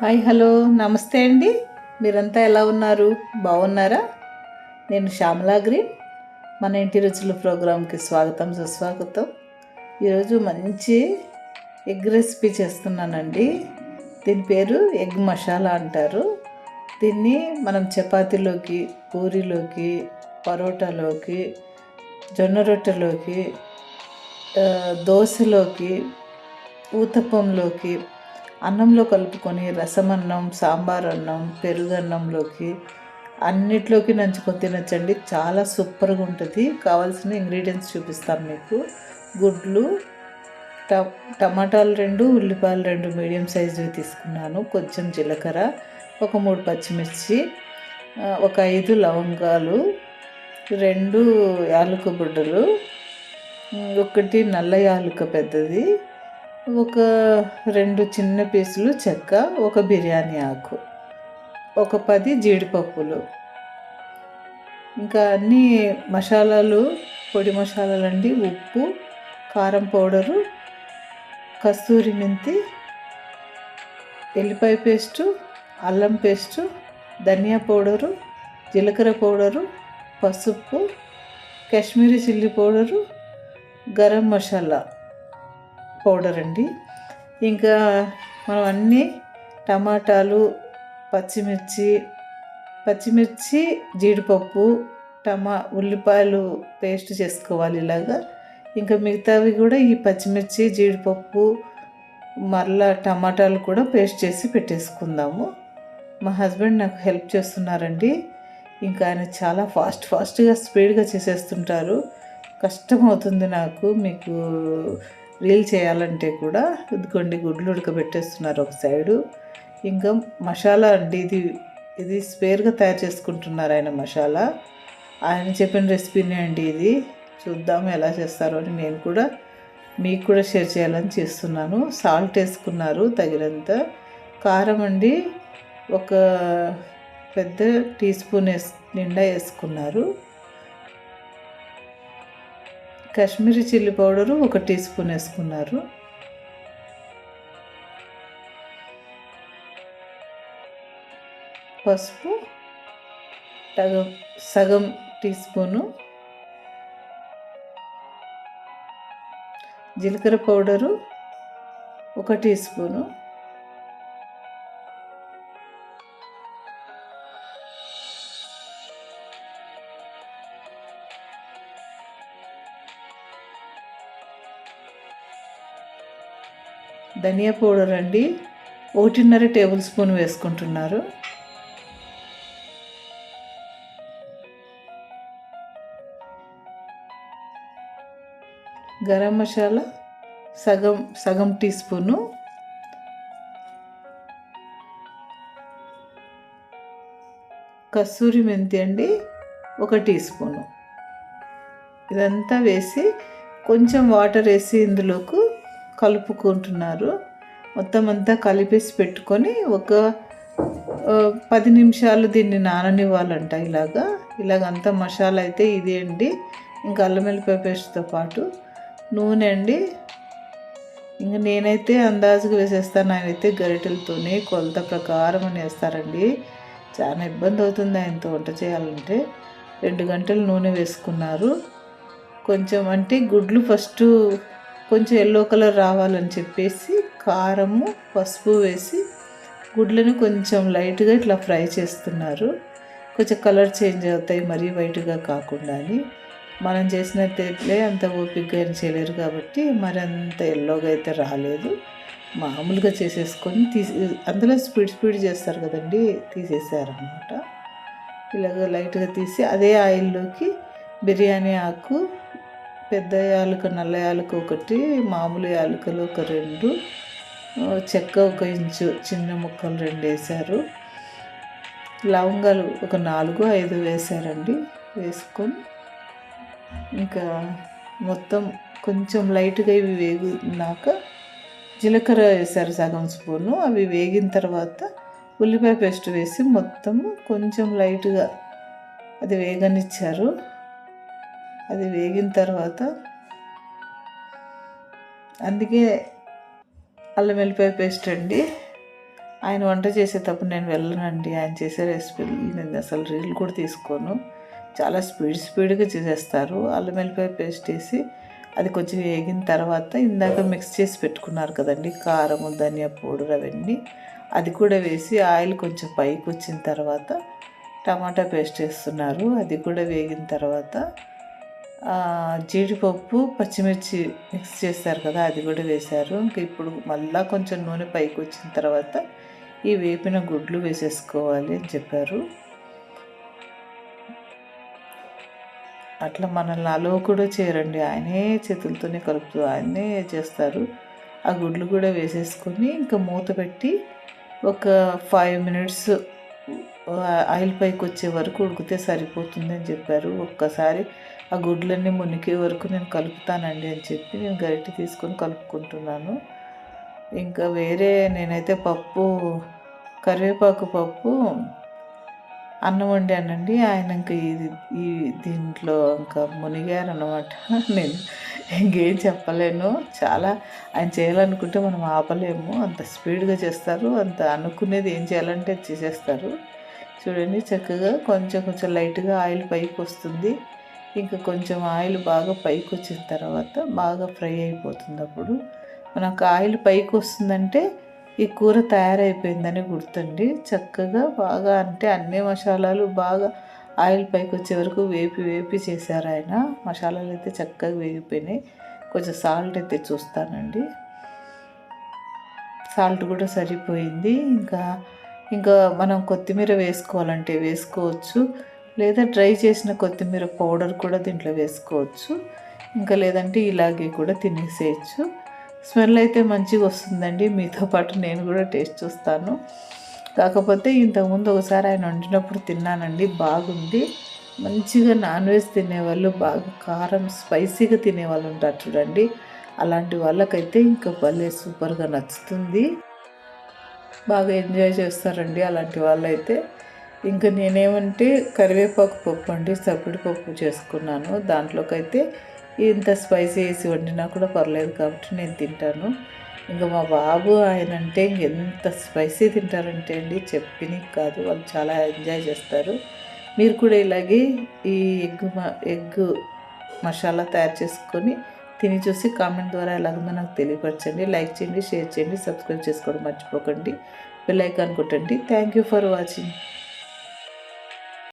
Hi hello. నమస్తే అండి. మీరంతా ఎలా ఉన్నారు? బాగున్నారా? నేను శ్యామలా గ్రీన్. మన ఇంటి రుచుల ప్రోగ్రాంకి స్వాగతం సుస్వాగతం. ఈరోజు మంచి ఎగ్ రెసిపీ చేస్తున్నానండి. దీని పేరు ఎగ్ మసాలా అంటారు. దీన్ని మనం చపాతీలోకి పూరీలోకి పరోటాలోకి జొన్న రొట్టెలోకి దోశలోకి ఊతప్పంలోకి అన్నంలో కలుపుకొని రసమన్నం సాంబార్ అన్నం పెరుగన్నంలోకి అన్నిట్లోకి నంచుకొని తినచ్చండి. చాలా సూపర్గా ఉంటుంది. కావాల్సిన ఇంగ్రీడియంట్స్ చూపిస్తాను మీకు. గుడ్లు ట టమాటాలు రెండు ఉల్లిపాయలు రెండు మీడియం సైజువి తీసుకున్నాను. కొంచెం జీలకర్ర ఒక మూడు పచ్చిమిర్చి ఒక ఐదు లవంగాలు రెండు యాలక బుడ్డలు ఒకటి నల్ల యాలుక పెద్దది ఒక రెండు చిన్న పీసులు చెక్క ఒక బిర్యానీ ఆకు ఒక పది జీడిపప్పులు. ఇంకా అన్ని మసాలాలు పొడి మసాలాలు అండి. ఉప్పు కారం పౌడరు కస్తూరి మెంతి ఎల్లిపాయ పేస్టు అల్లం పేస్టు ధనియా పౌడరు జీలకర్ర పౌడరు పసుపు Kashmiri chilli powder garam masala. Powder అండి. ఇంకా మనం అన్నీ టమాటాలు పచ్చిమిర్చి పచ్చిమిర్చి జీడిపప్పు టమా ఉల్లిపాయలు పేస్ట్ చేసుకోవాలి ఇలాగా. ఇంకా మిగతావి కూడా ఈ పచ్చిమిర్చి జీడిపప్పు మరలా టమాటాలు కూడా పేస్ట్ చేసి పెట్టేసుకుందాము. మా హస్బెండ్ నాకు హెల్ప్ చేస్తున్నారండి. ఇంకా ఆయన చాలా ఫాస్ట్ ఫాస్ట్గా స్పీడ్గా చేసేస్తుంటారు. కష్టం అవుతుంది నాకు మీకు రీల్ చేయాలంటే కూడా ఇదిగోండి గుడ్లు ఉడకబెట్టేస్తున్నారు ఒక సైడు. ఇంకా మసాలా అండి ఇది. ఇది స్పేర్గా తయారు చేసుకుంటున్నారు ఆయన మసాలా. ఆయన చెప్పిన రెసిపీనే అండి ఇది. చూద్దాం ఎలా చేస్తారో అని నేను కూడా మీకు కూడా షేర్ చేయాలని చేస్తున్నాను. సాల్ట్ వేసుకున్నారు తగినంత. కారం అండి ఒక పెద్ద టీ స్పూన్ వేస్ నిండా వేసుకున్నారు. కాశ్మీరీ చిల్లీ పౌడరు ఒక టీ స్పూన్ వేసుకున్నారు. పసుపు సగం సగం టీ స్పూను. జీలకర్ర పౌడరు ఒక టీ స్పూను. ధనియా పౌడర్ అండి. ఒకటిన్నర టేబుల్ స్పూన్ వేసుకుంటున్నారు. గరం మసాలా సగం సగం టీ స్పూను. కస్తూరి మెంతి అండి ఒక టీ స్పూను. ఇదంతా వేసి కొంచెం వాటర్ వేసి ఇందులోకి కలుపుకుంటున్నారు. మొత్తం అంతా కలిపేసి పెట్టుకొని ఒక పది నిమిషాలు దీన్ని నాననివ్వాలంట ఇలాగా. ఇలాగ అంతా మసాలా అయితే ఇది అండి. ఇంకా అల్లం వెల్లిపాయ పేస్ట్తో పాటు నూనె అండి. ఇంకా నేనైతే అందాజుగా వేసేస్తాను ఆయనైతే గరిటెలతోనే కొలత ప్రకారం అని వేస్తారండి చాలా ఇబ్బంది అవుతుంది ఆయనతో వంట చేయాలంటే. రెండు గంటలు నూనె వేసుకున్నారు. కొంచెం అంటే గుడ్లు ఫస్ట్ కొంచెం ఎల్లో కలర్ రావాలని చెప్పేసి కారము పసుపు వేసి గుడ్లను కొంచెం లైట్గా ఇట్లా ఫ్రై చేస్తున్నారు. కొంచెం కలర్ చేంజ్ అవుతాయి మరీ వైట్గా కాకుండా అని మనం చేసినట్లయితే అంత ఓపికగా ఏం చేయలేరు కాబట్టి మరి అంత ఎల్లోగా అయితే రాలేదు. మామూలుగా చేసేసుకొని తీసి అందులో స్పీడ్ స్పీడ్ చేస్తారు కదండి తీసేసారనమాట ఇలాగ లైట్గా తీసి అదే ఆయిల్లోకి బిర్యానీ ఆకు పెద్ద యాలక నల్ల యాలక ఒకటి మామూలు యాలకలు ఒక రెండు చెక్క ఒక ఇంచు చిన్న ముక్కలు రెండు వేశారు లవంగాలు ఒక నాలుగు ఐదు వేశారండి వేసుకొని. ఇంకా మొత్తం కొంచెం లైట్గా ఇవి వేగినాక జీలకర్ర వేశారు సగం స్పూను. అవి వేగిన తర్వాత ఉల్లిపాయ పేస్ట్ వేసి మొత్తము కొంచెం లైట్గా అది వేగనిచ్చారు. అది వేగిన తర్వాత అందుకే అల్లం వెల్లిపాయ పేస్ట్ అండి. ఆయన వంట చేసేటప్పుడు నేను వెళ్ళనండి. ఆయన చేసే రెసిపీలు నేను అసలు రీల్ కూడా తీసుకోను. చాలా స్పీడ్ స్పీడ్గా చేసేస్తారు. అల్లం వెల్లిపాయ పేస్ట్ వేసి అది కొంచెం వేగిన తర్వాత ఇందాక మిక్స్ చేసి పెట్టుకున్నారు కదండి. కారము ధనియా పౌడర్ అవన్నీ. అది కూడా వేసి ఆయిల్ కొంచెం పైకి వచ్చిన తర్వాత టమాటా పేస్ట్ వేస్తున్నారు. అది కూడా వేగిన తర్వాత జీడిపప్పు పచ్చిమిర్చి మిక్స్ చేస్తారు కదా అది కూడా వేశారు. ఇంకా ఇప్పుడు మళ్ళీ కొంచెం నూనె పైకి వచ్చిన తర్వాత ఈ వేపిన గుడ్లు వేసేసుకోవాలి అని చెప్పారు. అట్లా మనల్ని అలో కూడా చేయరండి. ఆయనే చేతులతోనే కలుపుతూ ఆయనే చేస్తారు. ఆ గుడ్లు కూడా వేసేసుకొని ఇంకా మూత పెట్టి ఒక ఫైవ్ మినిట్స్ ఆయిల్ పైకి వచ్చే వరకు ఉడికితే సరిపోతుంది అని చెప్పారు. ఒక్కసారి ఆ గుడ్లన్నీ మునిగే వరకు నేను కలుపుతానండి అని చెప్పి నేను గరిటె తీసుకొని కలుపుకుంటున్నాను. ఇంకా వేరే నేనైతే పప్పు కరివేపాకు పప్పు అన్నం వండానండి. ఆయన ఇంకా ఇది ఈ దీంట్లో ఇంకా మునిగారనమాట నేను ఇంకేం చెప్పలేను. చాలా ఆయన చేయాలనుకుంటే మనం ఆపలేము. అంత స్పీడ్గా చేస్తారు. అంత అనుకునేది ఏం చేయాలంటే చేసేస్తారు. చూడండి చక్కగా కొంచెం కొంచెం లైట్గా ఆయిల్ పైకి వస్తుంది. ఇంకా కొంచెం ఆయిల్ బాగా పైకి వచ్చిన తర్వాత బాగా ఫ్రై అయిపోతుంది అప్పుడు మనకు ఆయిల్ పైకి వస్తుందంటే ఈ కూర తయారైపోయిందని గుర్తండి. చక్కగా బాగా అంటే అన్ని మసాలాలు బాగా ఆయిల్ పైకి వచ్చే వరకు వేపి వేపి చేశారు ఆయన. మసాలాలు అయితే చక్కగా వేగిపోయినాయి. కొంచెం సాల్ట్ అయితే చూస్తానండి. సాల్ట్ కూడా సరిపోయింది. ఇంకా ఇంకా మనం కొత్తిమీర వేసుకోవాలంటే వేసుకోవచ్చు. లేదా డ్రై చేసిన కొత్తిమీర పౌడర్ కూడా దీంట్లో వేసుకోవచ్చు. ఇంకా లేదంటే ఇలాగే కూడా తినేసేయచ్చు. స్మెల్ అయితే మంచిగా వస్తుందండి. మీతో పాటు నేను కూడా టేస్ట్ చూస్తాను. కాకపోతే ఇంతకుముందు ఒకసారి ఆయన వండినప్పుడు తిన్నానండి. బాగుంది. మంచిగా నాన్ వెజ్ తినేవాళ్ళు బాగా కారం స్పైసీగా తినేవాళ్ళు ఉంటారు చూడండి. అలాంటి వాళ్ళకైతే ఇంకా భలే సూపర్గా నచ్చుతుంది. బాగా ఎంజాయ్ చేస్తారండి అలాంటి వాళ్ళైతే. ఇంకా నేనేమంటే కరివేపాకు పప్పు అండి సపడి పప్పు చేసుకున్నాను. దాంట్లోకైతే ఇంత స్పైసీ వేసి వండినా కూడా పర్లేదు కాబట్టి నేను తింటాను. ఇంకా మా బాబు ఆయన అంటే ఎంత స్పైసీ తింటారంటే అండి చెప్పిన కాదు. వాళ్ళు చాలా ఎంజాయ్ చేస్తారు. మీరు కూడా ఇలాగే ఈ ఎగ్ ఎగ్ మసాలా తయారు చేసుకొని తిని చూసి కామెంట్ ద్వారా ఎలాగుందో నాకు తెలియపరచండి. లైక్ చేయండి షేర్ చేయండి సబ్స్క్రైబ్ చేసుకోవడం మర్చిపోకండి. బెల్ ఐకాన్ కొట్టండి. Thank you for watching.